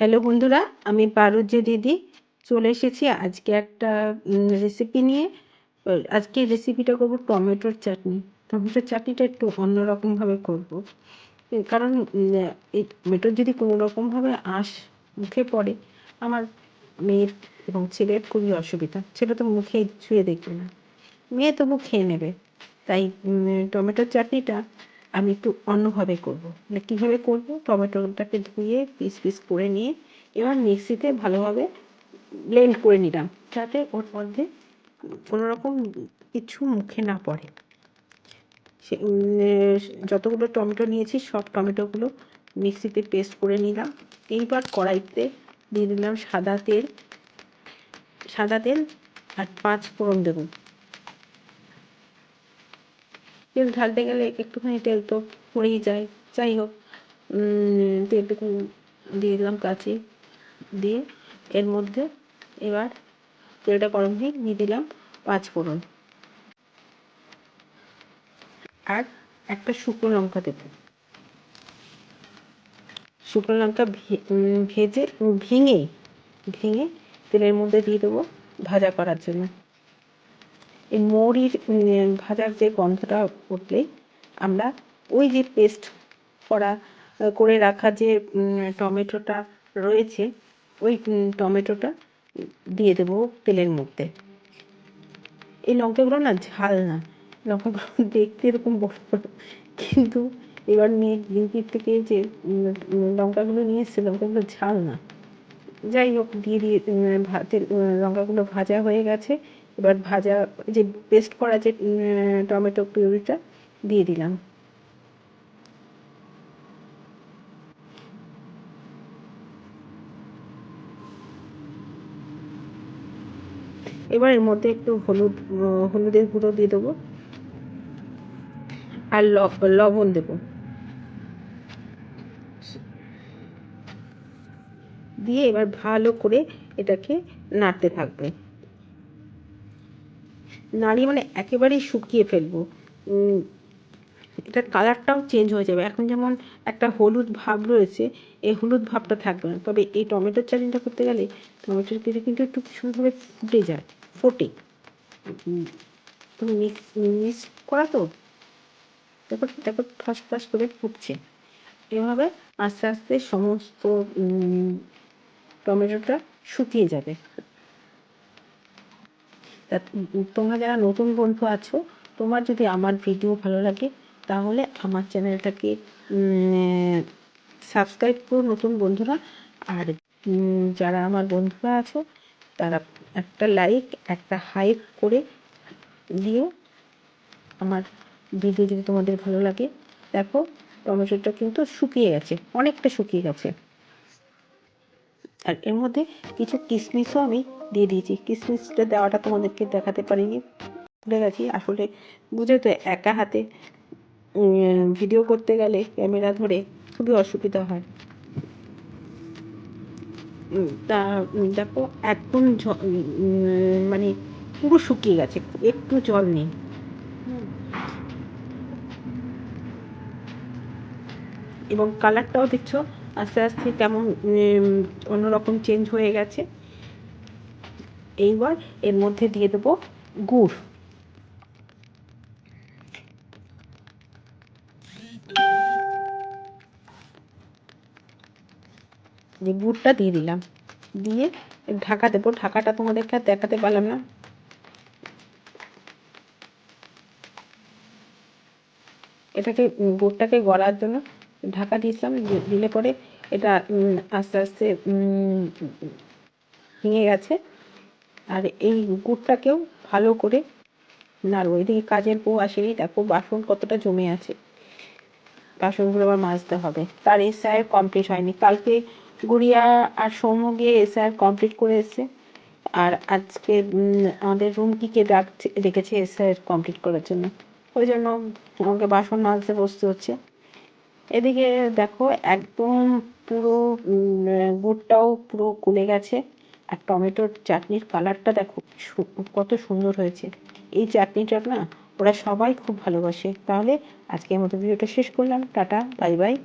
Hello বন্ধুরা, আমি পারুজ্য দিদি। চলে এসেছি আজকে একটা রেসিপি নিয়ে। আজকে রেসিপিটা করব টমেটোর চাটনি। টমেটোর চাটনিটা একটু অন্যরকমভাবে করব। কারণ এই টমেটোর যদি কোনো রকমভাবে আঁশ মুখে পড়ে, আমার মেয়ের এবং ছেলের খুবই অসুবিধা। ছেলে তো মুখে ছুঁয়ে দেখবে না। মেয়ে তবু খেয়ে নেবে। তাই টমেটোর চাটনিটা আমি একটু অন্যভাবে করব। মানে কীভাবে করব? টমেটোটাকে ধুয়ে পিস পিস করে নিয়ে এবার মিক্সিতে ভালোভাবে ব্লেন্ড করে নিলাম, যাতে ওর মধ্যে কোনো রকম কিছু মুখে না পড়ে। সে যতগুলো টমেটো নিয়েছি, সব টমেটোগুলো মিক্সিতে পেস্ট করে নিলাম। এইবার কড়াইতে দিয়ে দিলাম সাদা তেল সাদা তেল আর পাঁচ ফোড়ন দেবো। তেল ঢালতে গেলে একটুখানি তেল তো পড়েই যায়। যাই হোক তেলটুকু দিয়ে দিলাম কাছে দিয়ে। এর মধ্যে এবার তেলটা গরম হয়ে দিয়ে দিলাম পাঁচ ফোড়ন। আর একটা শুকনো লঙ্কা দেব। শুকনো লঙ্কা ভেজে ভেঙে ভেঙে তেলের মধ্যে দিয়ে দেবো ভাজা করার জন্য। এই মৌরির ভাজার যে গন্ধটা উঠলেই আমরা ওই যে পেস্ট করা করে রাখা যে টমেটোটা রয়েছে, ওই টমেটোটা দিয়ে দেবো তেলের মধ্যে। এই লঙ্কাগুলো না ঝাল না। লঙ্কাগুলো দেখতে এরকম বড় কিন্তু এবার মেয়ে ব্লিঙ্কির থেকে যে লঙ্কাগুলো নিয়ে এসছে, লঙ্কাগুলো ঝাল না। যাই হোক, দিয়ে দিয়ে ভাতের লঙ্কাগুলো ভাজা হয়ে গেছে। এবার ভাজা যে পেস্ট করা যে টমেটো পিউরিটা দিয়ে দিলাম। এবার এর মধ্যে একটু হলুদ, হলুদের গুঁড়ো দিয়ে দেবো। আর লবণ দেবো। দিয়ে এবার ভালো করে এটাকে নাড়তে থাকবে। নাড়িয়ে মানে একেবারেই শুকিয়ে ফেলব। এটার কালারটাও চেঞ্জ হয়ে যাবে। এখন যেমন একটা হলুদ ভাব রয়েছে, এই হলুদ ভাবটা থাকবে না। তবে এই টমেটোর চাটনিটা করতে গেলে টমেটোর কেটে কিন্তু একটু ভীষণভাবে ফুটে যায়, ফোটে। মিক্স মিক্স করা তো? তারপর তারপর ফাঁস ফাঁস করে ফুটছে। এভাবে আস্তে আস্তে সমস্ত টমেটোটা শুকিয়ে যাবে। তা তোমরা যারা নতুন বন্ধু আছো, তোমার যদি আমার ভিডিও ভালো লাগে, তাহলে আমার চ্যানেলটাকে সাবস্ক্রাইব করো নতুন বন্ধুরা। আর যারা আমার বন্ধুরা আছো, তারা একটা লাইক একটা হাইপ করে দিও। আমার ভিডিও যদি তোমাদের ভালো লাগে। দেখো টমেটোটা কিন্তু শুকিয়ে গেছে, অনেকটা শুকিয়ে গেছে। আর এর মধ্যে কিছু কিশমিশও আমি দিয়ে দিয়েছি। কিশমিশটা দেওয়াটা তোমাদেরকে দেখাতে পারিনি, ভুলে গেছি। আসলে বুঝে তো একা হাতে ভিডিও করতে গেলে ক্যামেরা ধরে খুবই অসুবিধা হয়। তা দেখো একদম মানে পুরো শুকিয়ে গেছে, একটু জল নেই। এবং কালারটাও দেখছ? আস্তে আস্তে কেমন অন্যরকম চেঞ্জ হয়ে গেছে। এইবার এর মধ্যে দিয়ে দেবো গুড়। যে গুড়টা দিয়ে দিলাম, দিয়ে ঢাকা দেবো। ঢাকাটা তোমাদেরকে আর দেখাতে পারলাম না। এটাকে, গুড়টাকে গলার জন্য ঢাকা দিয়েছিলাম দিলে পরে এটা আস্তে আস্তে ভেঙে গেছে। আর এই গুড়টাকেও ভালো করে নাড়বো। এদিকে কাজের বউ আসেনি, দেখো বাসন কতটা জমে আছে। বাসনগুলো আবার মাজতে হবে। তার এসআই কমপ্লিট হয়নি। কালকে গুড়িয়া আর সৌম্য গিয়ে এসআই কমপ্লিট করে এসছে। আর আজকে আমাদের রুম রুমকিকে ডাকছে, রেখেছে এসআই কমপ্লিট করার জন্য। ওই জন্য আমাকে বাসন মাজতে বসতে হচ্ছে। এদিকে দেখো একদম পুরো গুড়টাও পুরো কুলে গেছে। আর টমেটোর চাটনির কালারটা দেখো কত সুন্দর হয়েছে। এই চাটনিটা না ওরা সবাই খুব ভালোবাসে। তাহলে আজকের মতো ভিডিওটা শেষ করলাম। Tata, bye bye.